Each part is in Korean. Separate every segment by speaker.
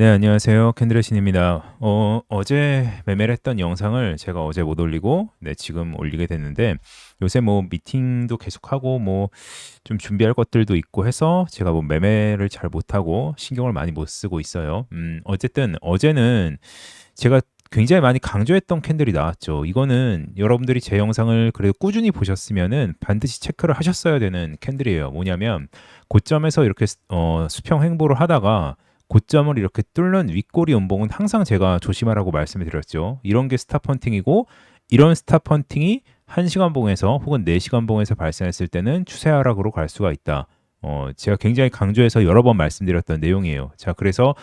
Speaker 1: 네, 안녕하세요. 캔들의 신입니다. 어, 어제 매매를 했던 영상을 제가 어제 못 올리고, 네, 지금 올리게 됐는데, 요새 뭐 미팅도 계속하고, 뭐 좀 준비할 것들도 있고 해서 제가 뭐 매매를 잘 못하고 신경을 많이 못 쓰고 있어요. 음, 어쨌든 어제는 제가 굉장히 많이 강조했던 캔들이 나왔죠. 이거는 여러분들이 제 영상을 그래도 꾸준히 보셨으면은 반드시 체크를 하셨어야 되는 캔들이에요. 뭐냐면 고점에서 이렇게 어, 수평 행보를 하다가 고점을 이렇게 뚫는 윗꼬리 음봉은 항상 제가 조심하라고 말씀을 드렸죠. 이런 게 스탑펀팅이고 이런 스탑펀팅이 1시간 봉에서 혹은 4시간 봉에서 발생했을 때는 추세 하락으로 갈 수가 있다. 어, 제가 굉장히 강조해서 여러 번 말씀드렸던 내용이에요. 자, 그래서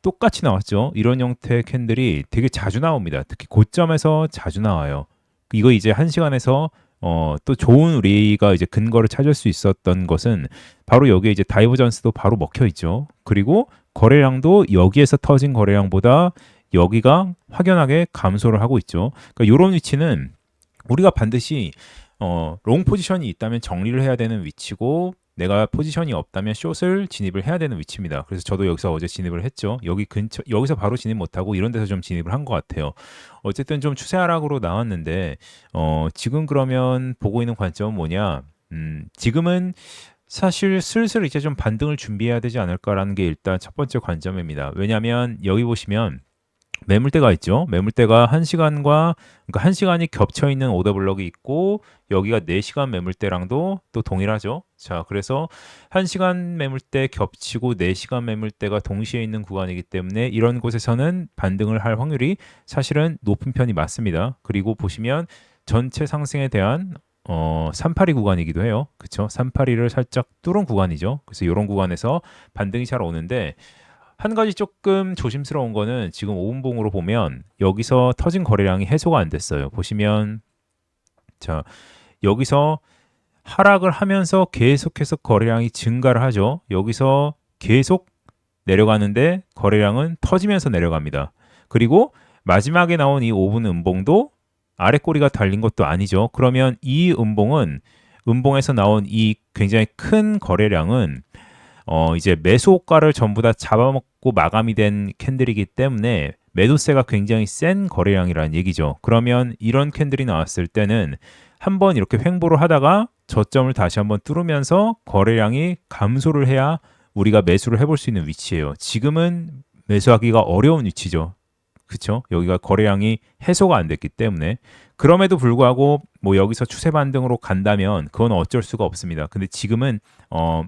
Speaker 1: 똑같이 나왔죠. 이런 형태의 캔들이 되게 자주 나옵니다. 특히 고점에서 자주 나와요. 이거 이제 1시간에서 어, 또 좋은 우리가 이제 근거를 찾을 수 있었던 것은 바로 여기에 이제 다이버전스도 바로 먹혀 있죠. 그리고 거래량도 여기에서 터진 거래량보다 여기가 확연하게 감소를 하고 있죠. 그러니까 이런 위치는 우리가 반드시 어, 롱 포지션이 있다면 정리를 해야 되는 위치고 내가 포지션이 없다면 숏을 진입을 해야 되는 위치입니다. 그래서 저도 여기서 어제 진입을 했죠. 여기 근처 여기서 바로 진입 못하고 이런 데서 좀 진입을 한 것 같아요. 어쨌든 좀 추세 하락으로 나왔는데 어, 지금 그러면 보고 있는 관점은 뭐냐? 음, 지금은 사실 슬슬 이제 좀 반등을 준비해야 되지 않을까라는 게 일단 첫 번째 관점입니다. 왜냐하면 여기 보시면 매물대가 있죠. 매물대가 1시간과 그러니까 1시간이 겹쳐 있는 오더 블럭이 있고 여기가 4시간 매물대랑도 또 동일하죠. 자, 그래서 1시간 매물대 겹치고 4시간 매물대가 동시에 있는 구간이기 때문에 이런 곳에서는 반등을 할 확률이 사실은 높은 편이 맞습니다. 그리고 보시면 전체 상승에 대한 어, 382 구간이기도 해요. 그쵸? 382를 살짝 뚫은 구간이죠. 그래서 이런 구간에서 반등이 잘 오는데 한 가지 조금 조심스러운 거는 지금 5분봉으로 보면 여기서 터진 거래량이 해소가 안 됐어요. 보시면 자, 여기서 하락을 하면서 계속해서 거래량이 증가를 하죠. 여기서 계속 내려가는데 거래량은 터지면서 내려갑니다. 그리고 마지막에 나온 이 5분 음봉도 아래 꼬리가 달린 것도 아니죠. 그러면 이 음봉은 음봉에서 나온 이 굉장히 큰 거래량은 어 이제 매수 호가를 전부 다 잡아먹고 마감이 된 캔들이기 때문에 매도세가 굉장히 센 거래량이라는 얘기죠. 그러면 이런 캔들이 나왔을 때는 한번 이렇게 횡보를 하다가 저점을 다시 한번 뚫으면서 거래량이 감소를 해야 우리가 매수를 해볼 수 있는 위치예요. 지금은 매수하기가 어려운 위치죠. 그쵸? 여기가 거래량이 해소가 안 됐기 때문에 그럼에도 불구하고 뭐 여기서 추세 반등으로 간다면 그건 어쩔 수가 없습니다. 근데 지금은 어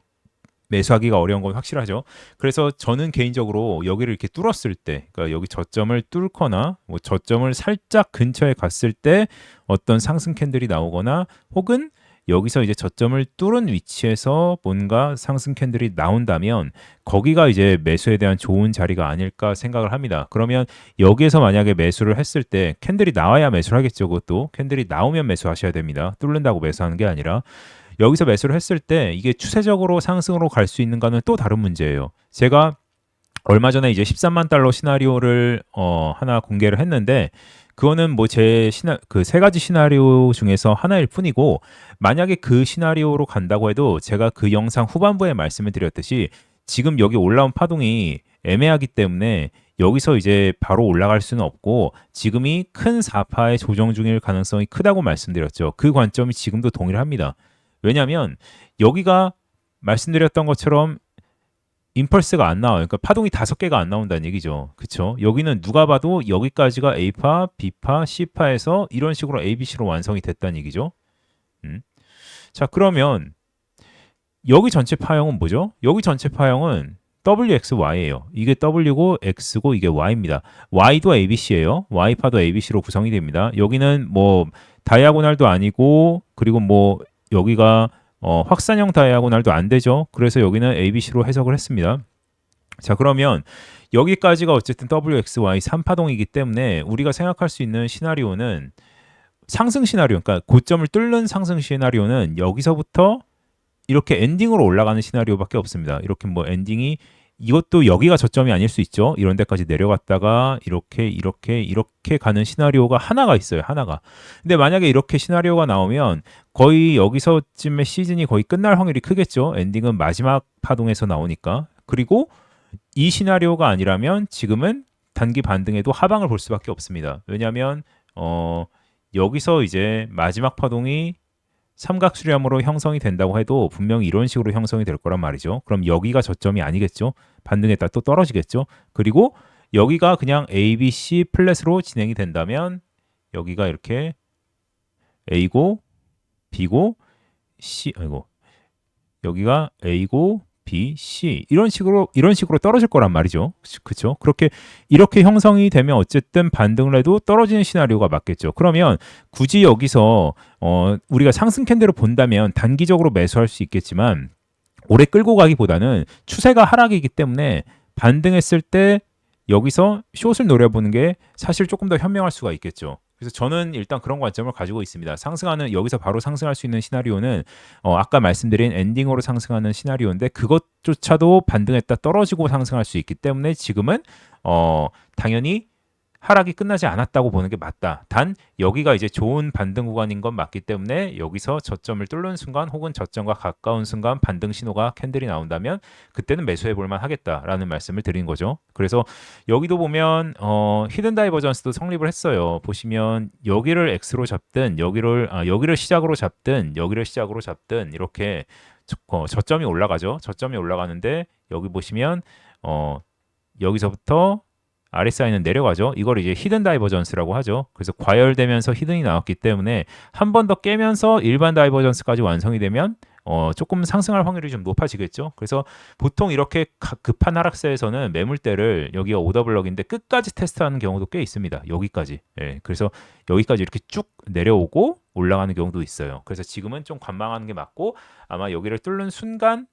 Speaker 1: 매수하기가 어려운 건 확실하죠. 그래서 저는 개인적으로 여기를 이렇게 뚫었을 때, 그러니까 여기 저점을 뚫거나 뭐 저점을 살짝 근처에 갔을 때 어떤 상승 캔들이 나오거나 혹은 여기서 이제 저점을 뚫은 위치에서 뭔가 상승 캔들이 나온다면 거기가 이제 매수에 대한 좋은 자리가 아닐까 생각을 합니다. 그러면 여기에서 만약에 매수를 했을 때 캔들이 나와야 매수를 하겠죠. 그것도 캔들이 나오면 매수하셔야 됩니다. 뚫는다고 매수하는 게 아니라 여기서 매수를 했을 때 이게 추세적으로 상승으로 갈 수 있는가는 또 다른 문제예요. 제가 얼마 전에 이제 13만 달러 시나리오를 어, 하나 공개를 했는데 그거는 뭐 제 시나 그 세 가지 시나리오 중에서 하나일 뿐이고 만약에 그 시나리오로 간다고 해도 제가 그 영상 후반부에 말씀을 드렸듯이 지금 여기 올라온 파동이 애매하기 때문에 여기서 이제 바로 올라갈 수는 없고 지금이 큰 4파의 조정 중일 가능성이 크다고 말씀드렸죠. 그 관점이 지금도 동일합니다. 왜냐하면 여기가 말씀드렸던 것처럼 임펄스가 안 나와요. 그러니까 파동이 다섯 개가 안 나온다는 얘기죠. 그렇죠? 여기는 누가 봐도 여기까지가 A파, B파, C파에서 이런 식으로 ABC로 완성이 됐다는 얘기죠. 음. 자, 그러면 여기 전체 파형은 뭐죠? 여기 전체 파형은 WXY예요. 이게 W고 X고 이게 Y입니다. Y도 ABC예요. Y파도 ABC로 구성이 됩니다. 여기는 뭐 다이아고날도 아니고 그리고 뭐 여기가 어, 확산형 다이아고날도 안 되죠. 그래서 여기는 ABC로 해석을 했습니다. 자, 그러면 여기까지가 어쨌든 WXY 3파동이기 때문에 우리가 생각할 수 있는 시나리오는 상승 시나리오, 그러니까 고점을 뚫는 상승 시나리오는 여기서부터 이렇게 엔딩으로 올라가는 시나리오밖에 없습니다. 이렇게 뭐 엔딩이 이것도 여기가 저점이 아닐 수 있죠. 이런 데까지 내려갔다가 이렇게 이렇게 이렇게 가는 시나리오가 하나가 있어요. 하나가. 근데 만약에 이렇게 시나리오가 나오면 거의 여기서쯤의 시즌이 거의 끝날 확률이 크겠죠. 엔딩은 마지막 파동에서 나오니까. 그리고 이 시나리오가 아니라면 지금은 단기 반등에도 하방을 볼 수밖에 없습니다. 왜냐하면 어, 여기서 이제 마지막 파동이 삼각 수렴으로 형성이 된다고 해도 분명히 이런 식으로 형성이 될 거란 말이죠. 그럼 여기가 저점이 아니겠죠. 반등했다 또 떨어지겠죠. 그리고 여기가 그냥 A, B, C 플랫으로 진행이 된다면 여기가 이렇게 A고 B고 C 아이고 여기가 A고 B, C 이런 식으로 이런 식으로 떨어질 거란 말이죠. 그렇죠? 그렇게 이렇게 형성이 되면 어쨌든 반등을 해도 떨어지는 시나리오가 맞겠죠. 그러면 굳이 여기서 어 우리가 상승 캔들을 본다면 단기적으로 매수할 수 있겠지만 오래 끌고 가기보다는 추세가 하락이기 때문에 반등했을 때 여기서 숏을 노려보는 게 사실 조금 더 현명할 수가 있겠죠. 그래서 저는 일단 그런 관점을 가지고 있습니다. 상승하는 여기서 바로 상승할 수 있는 시나리오는 어, 아까 말씀드린 엔딩으로 상승하는 시나리오인데 그것조차도 반등했다 떨어지고 상승할 수 있기 때문에 지금은 어, 당연히 하락이 끝나지 않았다고 보는 게 맞다. 단 여기가 이제 좋은 반등 구간인 건 맞기 때문에 여기서 저점을 뚫는 순간 혹은 저점과 가까운 순간 반등 신호가 캔들이 나온다면 그때는 매수해 볼 만 하겠다라는 말씀을 드린 거죠. 그래서 여기도 보면 어, 히든 다이버전스도 성립을 했어요. 보시면 여기를 X로 잡든 여기를 아, 여기를 시작으로 잡든 여기를 시작으로 잡든 이렇게 저, 어, 저점이 올라가죠. 저점이 올라가는데 여기 보시면 어, 여기서부터 RSI는 내려가죠. 이걸 이제 히든 다이버전스라고 하죠. 그래서 과열되면서 히든이 나왔기 때문에 한 번 더 깨면서 일반 다이버전스까지 완성이 되면 어, 조금 상승할 확률이 좀 높아지겠죠. 그래서 보통 이렇게 가- 급한 하락세에서는 매물대를 여기가 오더블럭인데 끝까지 테스트하는 경우도 꽤 있습니다. 여기까지. 예, 그래서 여기까지 이렇게 쭉 내려오고 올라가는 경우도 있어요. 그래서 지금은 좀 관망하는 게 맞고 아마 여기를 뚫는 순간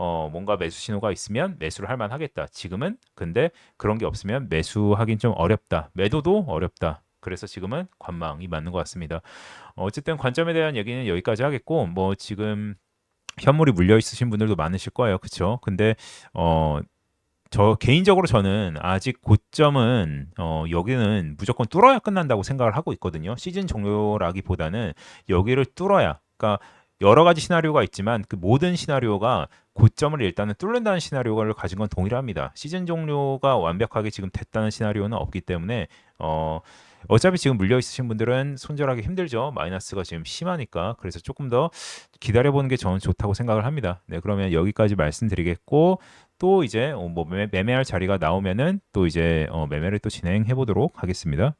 Speaker 1: 어, 뭔가 매수 신호가 있으면 매수를 할 만하겠다. 지금은 근데 그런 게 없으면 매수하긴 좀 어렵다. 매도도 어렵다. 그래서 지금은 관망이 맞는 것 같습니다. 어, 어쨌든 관점에 대한 얘기는 여기까지 하겠고 뭐 지금 현물이 물려 있으신 분들도 많으실 거예요. 그렇죠? 근데 어, 저 개인적으로 저는 아직 고점은 어, 여기는 무조건 뚫어야 끝난다고 생각을 하고 있거든요. 시즌 종료라기보다는 여기를 뚫어야 그러니까 여러 가지 시나리오가 있지만 그 모든 시나리오가 고점을 일단은 뚫는다는 시나리오를 가진 건 동일합니다. 시즌 종료가 완벽하게 지금 됐다는 시나리오는 없기 때문에 어 어차피 지금 물려 있으신 분들은 손절하기 힘들죠. 마이너스가 지금 심하니까. 그래서 조금 더 기다려 보는 게 저는 좋다고 생각을 합니다. 네, 그러면 여기까지 말씀드리겠고 또 이제 어, 뭐 매- 매매할 자리가 나오면은 또 이제 어, 매매를 또 진행해 보도록 하겠습니다.